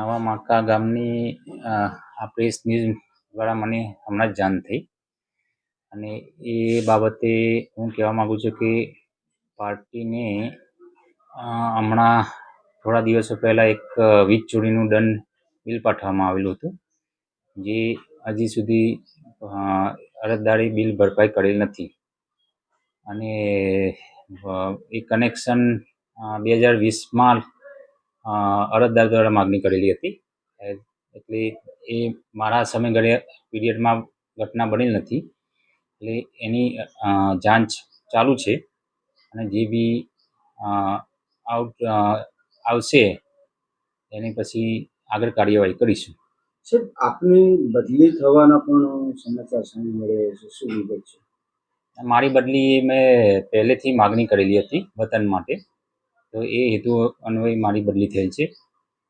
નવા માકા ગામની આ પ્રેસ ન્યૂઝ દ્વારા મને હમણાં જ જાણ થઈ. અને એ બાબતે હું કહેવા માગું છું કે પાર્ટીને હમણાં થોડા દિવસો પહેલાં એક વીજ ચોરીનું દંડ બિલ પાઠવવામાં આવેલું હતું. જે હજી સુધી અરજદારે બિલ ભરપાઈ કરેલ નથી. અને એ કનેક્શન બે હજાર વીસમાં અરજદાર દ્વારા માગણી કરેલી હતી. એટલે એ મારા સમયગાળે પીરિયડમાં ઘટના બનેલ નથી. એટલે એની જાંચ ચાલુ છે. અને જે બી આઉટ આવશે એની પછી આગળ કાર્યવાહી કરીશું. સાહેબ આપની બદલી થવાના પણ સમાચાર સામે મળે છે. શું વિગત છે? મારી બદલી મેં પહેલેથી માગણી કરેલી હતી વતન માટે. તો એ હેતુ અન્વયે મારી બદલી થયેલ છે.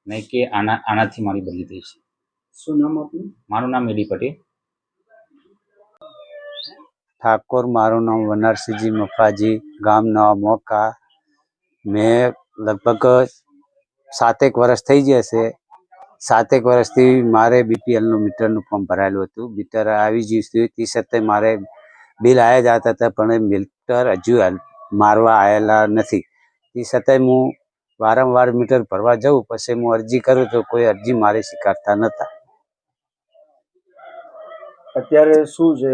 નહીં કે આના આનાથી મારી બદલી થઈ છે. શું નામ આપનું? મારું નામ એડી પટેલ. ઠાકોર મારું નામ વનરસિંહજી મફાજી ગામ નવા મોકા. મેં લગભગ સાતેક વર્ષ થઈ જશે સાતેક વર્ષથી મારે બીપીએલનું મીટરનું ફોર્મ ભરાયેલું હતું. મીટર આવી ગયું હતું તે છતાંય મારે બિલ આવ્યા જતા હતા પણ મીટર હજુ મારવા આવેલા નથી. તે છતાંય હું વારંવાર મીટર ભરવા જાઉં પછી હું અરજી કરું તો કોઈ અરજી મારી સ્વીકારતા નતા. અત્યારે શું છે?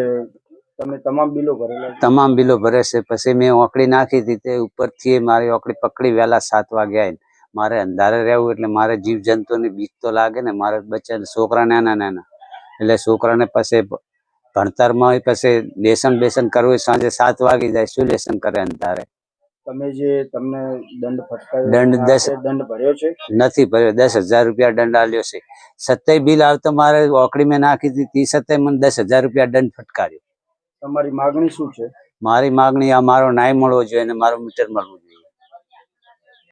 તમે તમામ બિલો ભરેલા તમામ બિલો ભરે છે. પછી મેં ઓકડી નાખી હતી તે ઉપરથી મારી ઓકડી પકડી વહેલા સાત વાગે આવીને મારે અંધારે રહેવું એટલે મારે જીવ જંતુની બીક તો લાગે ને મારે બચ્ચા છોકરા નાના નાના. એટલે છોકરાને પછી ભણતરમાં પછી લેસન બેસન કરવું હોય સાંજે સાત વાગી જાય શું લેસન કરે અંધારે? તમે જે તમને દંડ ફટકાયો દંડ દસ- દંડ ભર્યો છે? નથી ભર્યો દસ હજાર રૂપિયા દંડ આલ્યો છે. સત્તાય બિલ આવતો મારે ઓકળી મેં નાખી હતી તે છતાંય મને દસ હજાર રૂપિયા દંડ ફટકાર્યો. તમારી માગણી શું છે? મારી માગણી આ મારો ન્યાય મળવો જોઈએ અને મારું મીટર મળવું